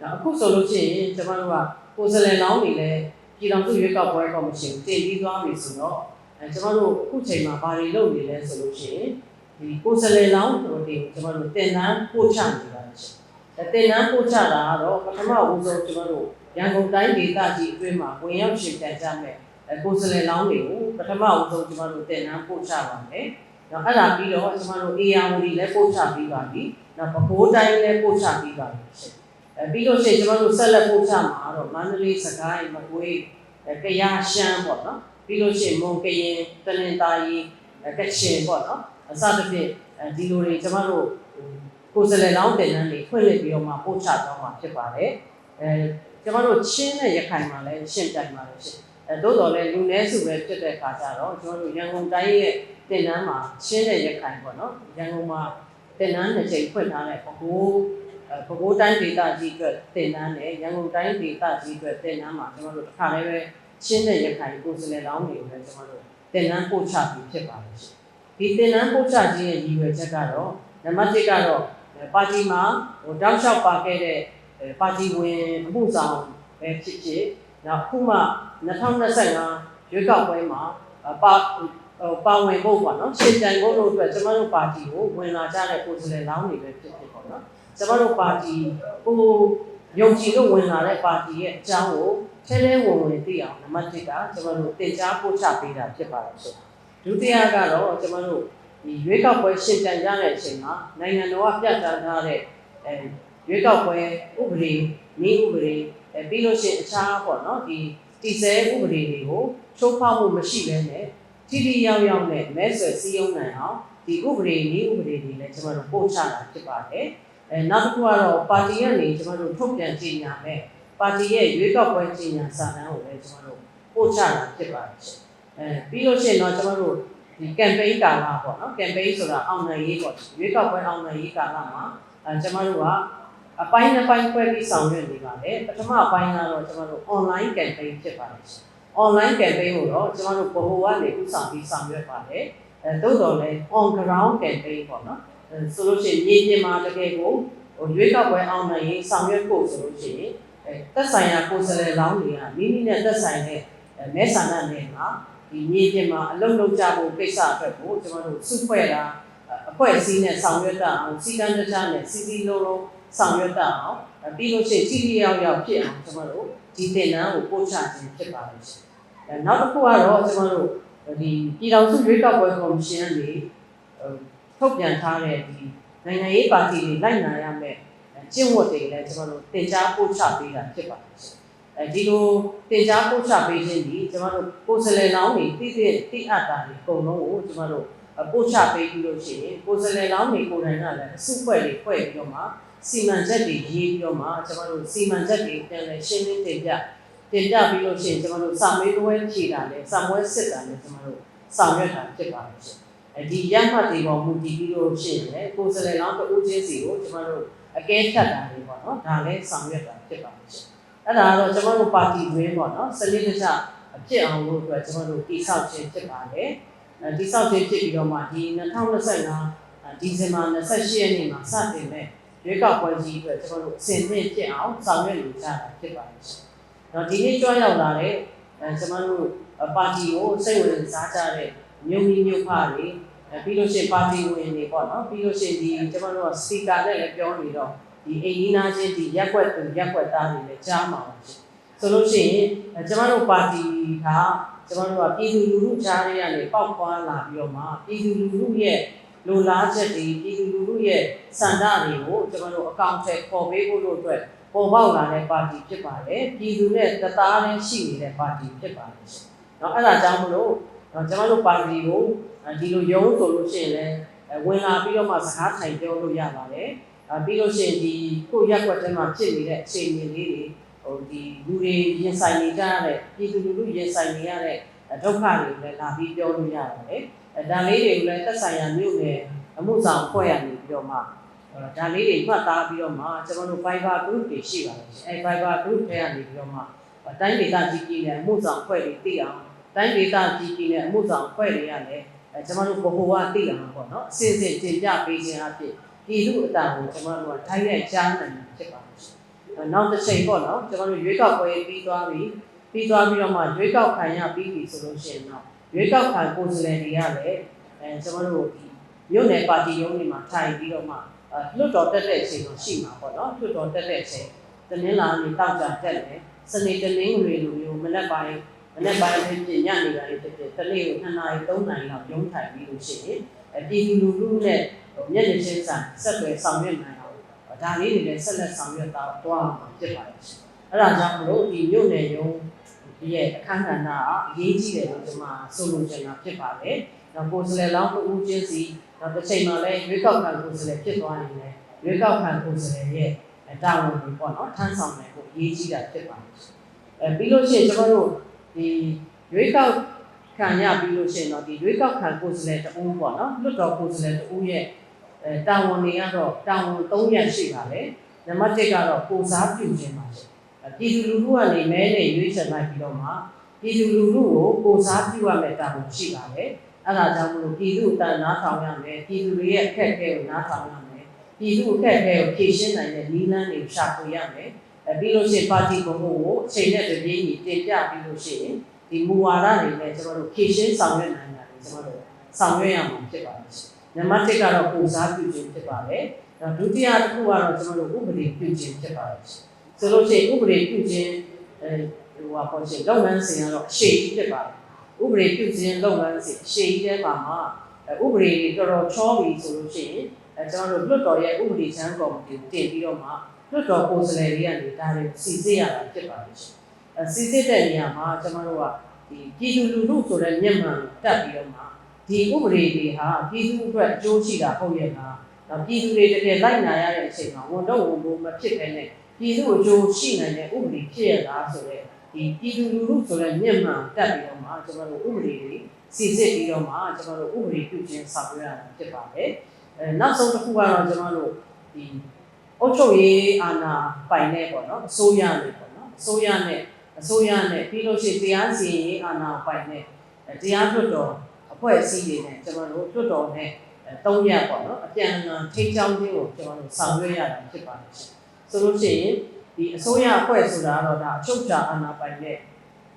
ဒါအခုဆိုလို့ရှိရင်ကျမတို့ကကိုယ်စားလှယ်လောင်းတွေလည်းပြည်တော်စုရွေးကောက်ပွဲကော်မရှင်ကိုတင်ပြီးသွားပြီဆိုတော့အဲကျမတို့အခုချိန်မှာဘာတွေလုပ်နေလဲဆိုလို့ရှိရင်ဒီကိုယ်စားလှယ်လောင်းတွေကိုကျမတို့တင်နန်းပို့ချနေပါတယ်ရှင်အဲတင်နန်းပို့ချတာကတော့ပထမဦးဆုံးကျမတို့ရန်ကုန်တိုင်းဒေသကြီးအတွင်းမှာဝင်ရောက်ရှင်တန်ကြမဲ့အဲကိုယ်စားလှယ်လောင်းတွေကိုပထမဦးဆုံးကျမတို့တင်နန်းပို့ချပါမယ်။နောက်အဲ့ဒါပြီးတော့ကျမတို့ AR ဝီလည်းပို့ချပြီးပါပြီ။နောက်ပဲခူးတိုင်းလည်းပို့ချပြီးပါပြီရှင်။အဲ ပြီးလို့ရှိရင်ကျမတို့ဆက်လက်ပို့ချမှာတော့မန္တလေးစကိုင်းမကွေးအဲကယားရှမ်းပေါ့နော်။ပြီးလို့ရှိရင်မွန်ကရင်တနင်္သာရီအဲကချင်ပေါ့နော်။အစသဖြင့်အဲဒီလိုတွေကျမတို့ကိုယ်စားလှယ်လောင်းတင်နန်းတွေဖွင့်လှစ်ပြီးတော့မှပို့ချသွားမှာဖြစ်ပါတယ်။အဲကျမတို့ချင်းနဲ့ရခိုင်မှာလည်းရှင်းပြပါလို့ရှင်။အဲသို့တော်လည်းလူနည်းစုပဲဖြစ်တဲ့ခါကျတော့ကျွန်တော်တို့ရန်ကုန်တိုင်းရဲ့တင်နန်းမှာရှင်းတဲ့ရခိုင်ပေါ့နော်။ရန်ကုန်မှာတင်နန်းတစ်ချိန်ဖွင့်ထားတဲ့ဘကိုး အဲဘကိုးတိုင်းဒေသကြီးအတွက်တင်နန်းနဲ့ရန်ကုန်တိုင်းဒေသကြီးအတွက်တင်နန်းမှာကျွန်တော်တို့တစ်ခါလည်းပဲရှင်းတဲ့ရခိုင်ကိုယ်စားလှယ်လောင်းတွေကိုလည်းကျွန်တော်တို့တင်နန်းပို့ချပြီးဖြစ်ပါတယ်ရှင်။ဒီတင်နန်းပို့ချခြင်းရဲ့ရည်ရွယ်ချက်ကတော့နံပါတ်1ကတော့ပါတီမှာဟိုတောက်လျှောက်ပါခဲ့တဲ့ပါတီဝင်အမှုဆောင်ပဲဖြစ်ဖြစ်နောက်အခုမှ2025ရွေးကောက်ပွဲမှာပါဟိုပါဝင်ဖို့ပေါ့နော်ရှင်းတန်ဖို့လို့အတွက်ကျမတို့ပါတီကိုဝင်လာကြတဲ့ကိုယ်စားလှယ်လောင်းတွေပဲဖြစ်ဖြစ်ပေါ့နော် ကျမတို့ပါတီကိုယုံကြည်လို့ဝင်လာတဲ့ပါတီရဲ့အကြောင်းကိုထဲထဲဝင်ဝင်သိအောင်နံပါတ်1ကကျမတို့တင် जा ပို့ချပေးတာဖြစ်ပါတယ်ဆိုဒုတိယကတော့ကျမတို့ဒီရွေးကောက်ပွဲရှင်းတန်ကြတဲ့အချိန်မှာနိုင်ငံတော်ကပြဋ္ဌာန်းထားတဲ့အဲရွေးကောက်ပွဲဥပဒေနေဥပဒေအဲပြီးလို့ရှိရင်အခြားပေါ့နော်ဒီတည်ဆဲဥပဒေတွေကိုချိုးဖောက်မှုမရှိဘဲနဲ့ထိထိရောက်ရောက်နဲ့မဲဆွယ်စည်းရုံးနိုင်အောင်ဒီဥပဒေနေဥပဒေတွေလည်းကျွန်တော်တို့ပို့ချတာဖြစ်ပါတယ် အဲနောက်တစ်ခုကတော့ပါတီကနေကျွန်တော်တို့ထုတ်ပြန်ကြေညာမယ်ပါတီရဲ့ရွေးကောက်ပွဲကြေညာစာတမ်းကိုလည်းကျွန်တော်တို့ပို့ချတာဖြစ်ပါတယ်အဲပြီးလို့ရှိရင်တော့ကျွန်တော်တို့ဒီ campaign ကာလပေါ့နော် campaign ဆိုတာအောင်နိုင်ရေးပေါ့ရွေးကောက်ပွဲအောင်နိုင်ရေးကာလမှာအဲကျွန်တော်တို့ကအပိုင်းတစ်ပိုင်းခွဲပြီးဆောင်ရွက်နေပါတယ်ပထမအပိုင်းကတော့ကျွန်တော်တို့ online campaign ဖြစ်ပါတယ် online campaign ကိုတော့ကျွန်တော်တို့ဘိုဟိုကနေဥဆောင်ပြီးဆောင်ရွက်ပါတယ်အဲသို့တော်လည်း on ground campaign ပေါ့နော်အဲ ဆိုလို့ရှိရင်မြေပြင်မှာတကယ်ကိုဟိုရွေးကောက်ပွဲအောင်နိုင်ရေးဆောင်ရွက်ဖို့ဆိုလို့ရှိရင်အဲသက်ဆိုင်ရာကိုယ်စားလှယ်လောင်းတွေကမိမိနဲ့သက်ဆိုင်တဲ့မဲဆန္ဒနယ်မှာဒီမြေပြင်မှာအလုပ်လုပ်ကြဖို့ကိစ္စအတွက်ကိုကျွန်တော်တို့စုဖွဲ့တာအဖွဲ့အစည်းနဲ့ဆောင်ရွက်တာအောင်စီကံတခြားနဲ့စီစီလုံးလုံးဆောင်ရွက်တာအောင်ပြီးလို့ရှိရင်ထိထိရောက်ရောက်ဖြစ်အောင်ကျွန်တော်တို့ဒီသင်တန်းကိုပို့ချခြင်းဖြစ်ပါတယ်ရှင်။အဲနောက်တစ်ခုကတော့ကျွန်တော်တို့ဒီပြည်တော်စုရွေးကောက်ပွဲကော်မရှင်ကနေ ထုတ်ပြန်ထားတဲ့ဒီနိုင်ငံရေးပါတီတွေလိုက်နာရမယ့်ကျင့်ဝတ်တွေလည်းကျွန်တော်တို့တင် जा ပို့ချပေးတာဖြစ်ပါတယ်ရှင်။အဲဒီလိုတင် जा ပို့ချပေးခြင်းဒီကျွန်တော်တို့ကိုယ်စလဲလောင်းတွေတိတိတိအပ်တာတွေအကုန်လုံးကိုကျွန်တော်တို့ပို့ချပေးပြီးလို့ရှိရင်ကိုယ်စလဲလောင်းတွေကိုယ်တိုင်ကလည်းအစုဖွဲ့တွေဖွဲ့ပြီးတော့မှစီမံချက်တွေရေးပြီးတော့မှကျွန်တော်တို့စီမံချက်တွေပြန်လည်ရှင်းလင်းတင်ပြတင်ပြပြီးလို့ရှိရင်ကျွန်တော်တို့စာမေးပွဲဖြေတာလဲစာမွဲစစ်တာလဲကျွန်တော်တို့ဆောင်ရွက်တာဖြစ်ပါတယ်ရှင်အဲ ဒီရမှတ်တွေပေါ်မူတည်ပြီးလို့ရှိရင်ကိုယ်စလဲလောင်းတဦးချင်းစီကိုကျွန်တော်တို့အကဲဖြတ်တာတွေပေါ့နော်ဒါလည်းဆောင်ရွက်တာဖြစ်ပါတယ်ရှင်အဲ့ဒါကတော့ကျွန်တော်တို့ပါတီတွင်းပေါ့နော်စနစ်တကျအဖြစ်အောင်လို့အတွက်ကျွန်တော်တို့တိဆောက်ခြင်းဖြစ်ပါတယ်အဲဒီဆောက်ခြင်းဖြစ်ပြီးတော့မှဒီ2025ဒီဇင်ဘာ28ရက်နေ့မှာစတင်မဲ့ရွေးကောက်ပွဲကြီးအတွက်ကျွန်တော်တို့အစဉ်သင့်ဖြစ်အောင်ဆောင်ရွက်နေကြတာဖြစ်ပါတယ်ရှင်။တော့ဒီနေ့ကြွရောက်လာတဲ့အဲကျွန်တော်တို့ပါတီကိုစိတ်ဝင်စားကြတဲ့ မြို့မီမြို့ဖတွေပြီးလို့ရှိရင်ပါတီဝင်တွေပေါ့နော်ပြီးလို့ရှိရင်ဒီကျွန်တော်တို့ကစပီကာနဲ့လည်းပြောနေတော့ဒီအိမ်ကြီးနာချင်းဒီရက်ွက်သူရက်ွက်သားတွေလည်းကြားမှာပါရှင်။ဆိုလို့ရှိရင်ကျွန်တော်တို့ပါတီကကျွန်တော်တို့ကပြည်သူလူထုကြားထဲကနေပေါက်ခွာလာပြီးတော့မှပြည်သူလူထုရဲ့လိုလားချက်တွေပြည်သူလူထုရဲ့စံတာတွေကိုကျွန်တော်တို့အကောင့်ထဲပေါ်ပေးဖို့လို့အတွက်ပေါ်ပေါက်လာတဲ့ပါတီဖြစ်ပါတယ်ပြည်သူနဲ့တသားနဲ့ရှိနေတဲ့ပါတီဖြစ်ပါတယ်เนาะအဲ့ဒါကြောင့်မလို့ ကျွန်တော်တို့ပါတီကိုဒီလိုရုံးဆိုလို့ရှိရင်လည်းဝင်လာပြီးတော့မှစကားထိုင်ပြောလို့ရပါတယ်ပြီးလို့ရှိရင်ဒီကိုရက်ွက်ထဲမှာဖြစ်နေတဲ့အခြေအနေလေးတွေဟိုဒီလူတွေရင်ဆိုင်နေကြရတဲ့ပြည်သူလူထုရင်ဆိုင်နေရတဲ့ဒုက္ခတွေလည်းလာပြီးပြောလို့ရပါတယ်အဲဒါလေးတွေကိုလည်းသက်ဆိုင်ရာမြို့နယ်အမှုဆောင်ဖွဲ့ရနေပြီးတော့မှဒါလေးတွေမှတ်သားပြီးတော့မှကျွန်တော်တို့ Fiber group တွေရှိပါတယ်အဲ Fiber group ထဲကနေပြီးတော့မှတိုင်းဒေသကြီးကြီးနဲ့အမှုဆောင်ဖွဲ့တွေသိအောင် တိုင်းဒေသကြီးကြီးနဲ့အမှုဆောင်ဖွဲ့တွေရတယ်အဲကျွန်တော်တို့ဘိုးဘွားသိအောင်ပေါ့နော်အစစ်စစ်တင်ပြပေးခြင်းအဖြစ်ပြည်သူအတန်ကိုကျွန်တော်တို့ကထိုင်းရဲ့ကြားနိုင်ဖြစ်ပါတယ်အဲနောက်တစ်ချိန်ပေါ့နော်ကျွန်တော်တို့ရွေးကောက်ပွဲပြီးသွားပြီပြီးသွားပြီးတော့မှရွေးကောက်ခံရပြီးပြီဆိုလို့ရှိရင်တော့ရွေးကောက်ခံကိုယ်စားလှယ်တွေကလည်းအဲကျွန်တော်တို့ဒီမြို့နယ်ပါတီရုံးတွေမှာထိုင်ပြီးတော့မှအဲလွတ်တော်တက်တဲ့အချိန်တော့ရှိမှာပေါ့နော်လွတ်တော်တက်တဲ့အချိန်တနင်္လာနေ့တောက်ကြတက်တယ်စနေတနင်္ဂနွေလိုမျိုးမနက်ပိုင်းမ နက်ပိုင်းဖြစ်ဖြစ်ညနေပိုင်းဖြစ်ဖြစ်တနေ့ကို2နာရီ3နာရီလောက်ရုံးထိုင်ပြီးလို့ရှိရင်အပြည်သူလူထုနဲ့မျက်နှာချင်းဆိုင်ဆက်သွယ်ဆောင်ရွက်နိုင်အောင်ဒါလေးတွေလည်းဆက်လက်ဆောင်ရွက်တော့တွားမှာဖြစ်ပါတယ်ရှင်အဲ့ဒါကြောင့်မလို့ဒီမြို့နယ်ရုံးရဲ့အခမ်းကဏ္ဍကအရေးကြီးတယ်လို့ကျွန်မဆိုလိုချင်တာဖြစ်ပါတယ်။နောက်ကိုယ်စားလှယ်လောင်းတစ်ဦးချင်းစီနောက်တစ်ချိန်မှာလည်းရွေးကောက်ခံကိုယ်စားလှယ်ဖြစ်သွားရင်လည်းရွေးကောက်ခံကိုယ်စားလှယ်ရဲ့တာဝန်တွေပေါ့နော်ထမ်းဆောင်နိုင်ဖို့အရေးကြီးတာဖြစ်ပါတယ်။အဲပြီးလို့ရှိရင်ကျွန်တော်တို့ ဒီရွေးကောက်ခံရပြီးလို့ရှိရင်တော့ဒီရွေးကောက်ခံကိုယ်စားလှယ်တဦးပေါ့နော်လွတ်တော်ကိုယ်စားလှယ်တဦးရဲ့အဲတာဝန်တွေကတော့တာဝန်၃ရပ်ရှိပါတယ်။နံပါတ်1ကတော့ကိုစားပြုခြင်းပါရှင်။ပြည်သူလူထုကနေမဲနဲ့ရွေးချယ်လိုက်ပြီးတော့မှပြည်သူလူထုကိုကိုစားပြုရမယ့်တာဝန်ရှိပါတယ်။အဲဒါကြောင့်မလို့ပြည်သူအတန်နားထောင်ရမယ်ပြည်သူတွေရဲ့အခက်အခဲကိုနားထောင်ရမယ်ပြည်သူအခက်အခဲကိုဖြေရှင်းနိုင်တဲ့နည်းလမ်းတွေကိုရှာဖွေရမယ်။အဲ ပြီးလို့ရှိရင်ပါတီဘုံကိုအချိန်နဲ့တပြေးညီတင်ပြပြီးလို့ရှိရင်ဒီမူဝါဒတွေနဲ့ကျွန်တော်တို့ဖြေရှင်းဆောင်ရွက်နိုင်တာတွေကျွန်တော်တို့ဆောင်ရွက်ရမှာဖြစ်ပါတယ်။နံပါတ်1ကတော့ကိုစားပြုခြင်းဖြစ်ပါတယ်။နောက်ဒုတိယတစ်ခုကတော့ကျွန်တော်တို့ဥပဒေပြုခြင်းဖြစ်ပါတယ်။ဆိုလို့ရှိရင်ဥပဒေပြုခြင်းအဲဟိုဟာပေါ့ရှင်လုပ်ငန်းစဉ်ကတော့အရှိကြီးဖြစ်ပါတယ်ဥပဒေပြုခြင်းလုပ်ငန်းစဉ်အရှိကြီးတဲ့မှာမှာဥပဒေတွေတော်တော်ချောပြီဆိုလို့ရှိရင်အဲကျွန်တော်တို့လွတ်တော်ရဲ့ဥပဒေချမ်းကော်မတီကိုတင်ပြီးတော့မှ လွတ်တော်ကိုယ်စားလှယ်တွေကနေဒါတွေစီစစ်ရတာဖြစ်ပါတယ်ရှင်အဲစီစစ်တဲ့နေရာမှာကျွန်တော်တို့ကဒီပြည်သူလူထုဆိုတဲ့မျက်မှန်တက်ပြီးတော့မှဒီဥပဒေတွေဟာပြည်သူအတွက်အကျိုးရှိတာဟုတ်ရဲ့လားနောက်ပြည်သူတွေတကယ်လိုက်နာရတဲ့အချိန်မှာဝန်တော့ဝန်ဖို့မဖြစ်ဘဲနဲ့ပြည်သူအကျိုးရှိနိုင်တဲ့ဥပဒေဖြစ်ရလားဆိုတော့ဒီပြည်သူလူထုဆိုတဲ့မျက်မှန်တက်ပြီးတော့မှကျွန်တော်တို့ဥပဒေတွေစီစစ်ပြီးတော့မှကျွန်တော်တို့ဥပဒေပြုခြင်းဆောင်ရွက်ရတာဖြစ်ပါတယ်။အဲနောက်ဆုံးတစ်ခုကတော့ကျွန်တော်တို့ဒီ အုပ်ချုပ်ရေးအာဏာပိုင်တဲ့ပေါ့နော်အစိုးရနဲ့ပေါ့နော်အစိုးရနဲ့အစိုးရနဲ့ပြီးလို့ရှိရင်တရားစီရင်ရေးအာဏာပိုင်တဲ့တရားလွှတ်တော်အဖွဲ့အစည်းတွေနဲ့ကျွန်တော်တို့လွှတ်တော်နဲ့သုံးရက်ပေါ့နော်အပြန်အလှန်ထိန်းချောင်းခြင်းကိုကျွန်တော်တို့ဆောင်ရွက်ရတာဖြစ်ပါတယ်ရှင်။ဆိုလို့ရှိရင်ဒီအစိုးရအဖွဲ့ဆိုတာကတော့ဒါအချုပ်ချာအာဏာပိုင်တဲ့